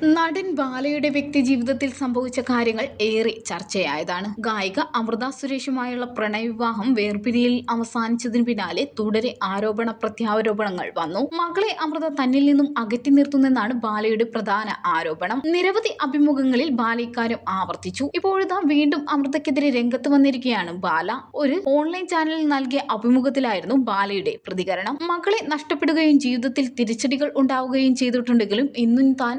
നടൻ ബാലയുടെ വ്യക്തി ജീവിതത്തിൽ സംഭവിച്ച കാര്യങ്ങൾ ഏറെ ചർച്ചയായതാണ്. ഗായിക അമൃത സുരേഷുമായുള്ള പ്രണയവിവാഹം വേർപിരിയിൽ അവസാനിച്ചതിന് പിന്നാലെ തുടരെ ആരോപണ പ്രത്യാരോപണങ്ങൾ വന്നു. മകളെ അമൃത തന്നിൽ നിന്നും അകറ്റി നിർത്തുന്നെന്നാണ് ബാലയുടെ പ്രധാന ആരോപണം. നിരവധി അഭിമുഖങ്ങളിൽ ബാല ഇക്കാര്യം ആവർത്തിച്ചു. ഇപ്പോഴിതാ വീണ്ടും അമൃതക്കെതിരെ രംഗത്ത് വന്നിരിക്കുകയാണ് ബാല. ഒരു ഓൺലൈൻ ചാനലിൽ നൽകിയ അഭിമുഖത്തിലായിരുന്നു ബാലയുടെ പ്രതികരണം. മകളെ നഷ്ടപ്പെടുകയും ജീവിതത്തിൽ തിരിച്ചടികൾ ഉണ്ടാവുകയും ചെയ്തിട്ടുണ്ടെങ്കിലും ഇന്നും താൻ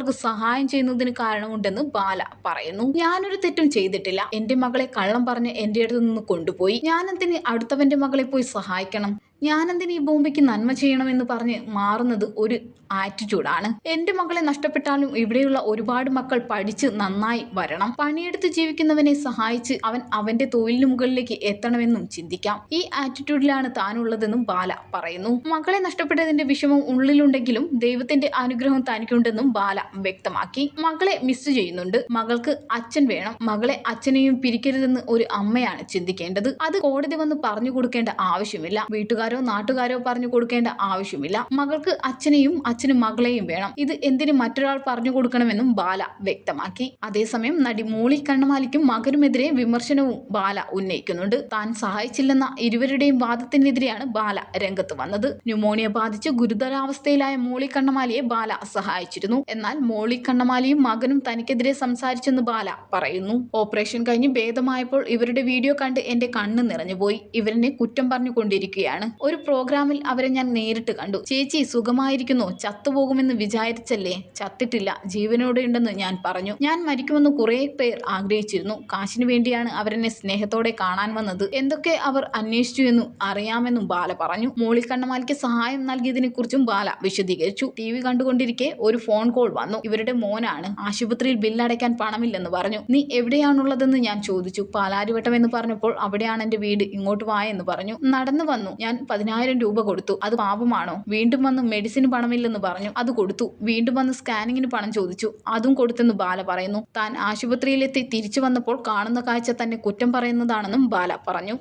മറ്റുള്ളവർക്ക് സഹായം ചെയ്യുന്നതിന് കാരണമുണ്ടെന്ന് ബാല പറയുന്നു. ഞാനൊരു തെറ്റും ചെയ്തിട്ടില്ല. എന്റെ മകളെ കള്ളം പറഞ്ഞ് എന്റെ അടുത്ത് നിന്ന് കൊണ്ടുപോയി. ഞാനെന്തിന് അടുത്തവന്റെ മകളെ പോയി സഹായിക്കണം? ഞാനെന്തിന് ഈ ബോംബയ്ക്ക് നന്മ ചെയ്യണമെന്ന് പറഞ്ഞ് മാറുന്നത് ഒരു ആറ്റിറ്റ്യൂഡാണ് എന്റെ മകളെ നഷ്ടപ്പെട്ടാലും ഇവിടെയുള്ള ഒരുപാട് മക്കൾ പഠിച്ച് നന്നായി വരണം. പണിയെടുത്ത് ജീവിക്കുന്നവനെ സഹായിച്ച് അവൻ അവന്റെ തൊഴിലിന് മുകളിലേക്ക് എത്തണമെന്നും ചിന്തിക്കാം. ഈ ആറ്റിറ്റ്യൂഡിലാണ് താനുള്ളതെന്നും ബാല പറയുന്നു. മകളെ നഷ്ടപ്പെട്ടതിന്റെ വിഷമം ഉള്ളിലുണ്ടെങ്കിലും ദൈവത്തിന്റെ അനുഗ്രഹം തനിക്കുണ്ടെന്നും ബാല വ്യക്തമാക്കി. മകളെ മിസ് ചെയ്യുന്നുണ്ട്. മകൾക്ക് അച്ഛൻ വേണം. മകളെ അച്ഛനെയും പിരിക്കരുതെന്ന് ഒരു അമ്മയാണ് ചിന്തിക്കേണ്ടത്. അത് കോടതി വന്ന് പറഞ്ഞു കൊടുക്കേണ്ട ആവശ്യമില്ല. വീട്ടുകാരോ നാട്ടുകാരോ പറഞ്ഞു കൊടുക്കേണ്ട ആവശ്യമില്ല. മകൾക്ക് അച്ഛനെയും അച്ഛന് മകളെയും വേണം. ഇത് എന്തിന് മറ്റൊരാൾ പറഞ്ഞു കൊടുക്കണമെന്നും ബാല വ്യക്തമാക്കി. അതേസമയം നടി മോളി കണ്ണമാലിക്കും മകനുമെതിരെ വിമർശനവും ബാല ഉന്നയിക്കുന്നുണ്ട്. താൻ സഹായിച്ചില്ലെന്ന ഇരുവരുടെയും വാദത്തിനെതിരെയാണ് ബാല രംഗത്ത് വന്നത്. ന്യൂമോണിയ ബാധിച്ച് ഗുരുതരാവസ്ഥയിലായ മോളി കണ്ണമാലിയെ ബാല സഹായിച്ചിരുന്നു. എന്നാൽ മോളി കണ്ണമാലിയും മകനും തനിക്കെതിരെ സംസാരിച്ചെന്ന് ബാല പറയുന്നു. ഓപ്പറേഷൻ കഴിഞ്ഞ് ഭേദമായപ്പോൾ ഇവരുടെ വീഡിയോ കണ്ട് എന്റെ കണ്ണ് നിറഞ്ഞുപോയി. ഇവരെന്നെ കുറ്റം പറഞ്ഞുകൊണ്ടിരിക്കുകയാണ്. ഒരു പ്രോഗ്രാമിൽ അവരെ ഞാൻ നേരിട്ട് കണ്ടു. ചേച്ചി സുഖമായിരിക്കുന്നു. ചത്തുപോകുമെന്ന് വിചാരിച്ചല്ലേ? ചത്തിട്ടില്ല. ജീവനോടെ ഉണ്ടെന്ന് ഞാൻ പറഞ്ഞു. ഞാൻ മരിക്കുമെന്ന് കുറെ പേർ ആഗ്രഹിച്ചിരുന്നു. കാശിനു വേണ്ടിയാണ് അവരെന്നെ സ്നേഹത്തോടെ കാണാൻ വന്നത്. എന്തൊക്കെ അവർ അന്വേഷിച്ചു എന്നും അറിയാമെന്നും ബാല പറഞ്ഞു. മോളി കണ്ണമാലിക്ക് സഹായം നൽകിയതിനെ കുറിച്ചും ബാല വിശദീകരിച്ചു. ടി വി കണ്ടുകൊണ്ടിരിക്കെ ഒരു ഫോൺ കോൾ വന്നു. ഇവരുടെ മോനാണ്. ആശുപത്രിയിൽ ബില്ലടയ്ക്കാൻ പണമില്ലെന്ന് പറഞ്ഞു. നീ എവിടെയാണുള്ളതെന്ന് ഞാൻ ചോദിച്ചു. പാലാരിവട്ടം എന്ന് പറഞ്ഞപ്പോൾ അവിടെയാണ് എന്റെ വീട്. ഇങ്ങോട്ട് വായെന്ന് പറഞ്ഞു. നടന്നു വന്നു. ഞാൻ പതിനായിരം രൂപ കൊടുത്തു. അത് പാപമാണോ? വീണ്ടും വന്ന് മെഡിസിന് പണമില്ലെന്ന് പറഞ്ഞു. അത് കൊടുത്തു. വീണ്ടും വന്ന് സ്കാനിങ്ങിന് പണം ചോദിച്ചു. അതും കൊടുത്തെന്ന് ബാല പറയുന്നു. താൻ ആശുപത്രിയിലെത്തി തിരിച്ചു വന്നപ്പോൾ കാണുന്ന കാഴ്ച തന്നെ കുറ്റം പറയുന്നതാണെന്നും ബാല പറഞ്ഞു.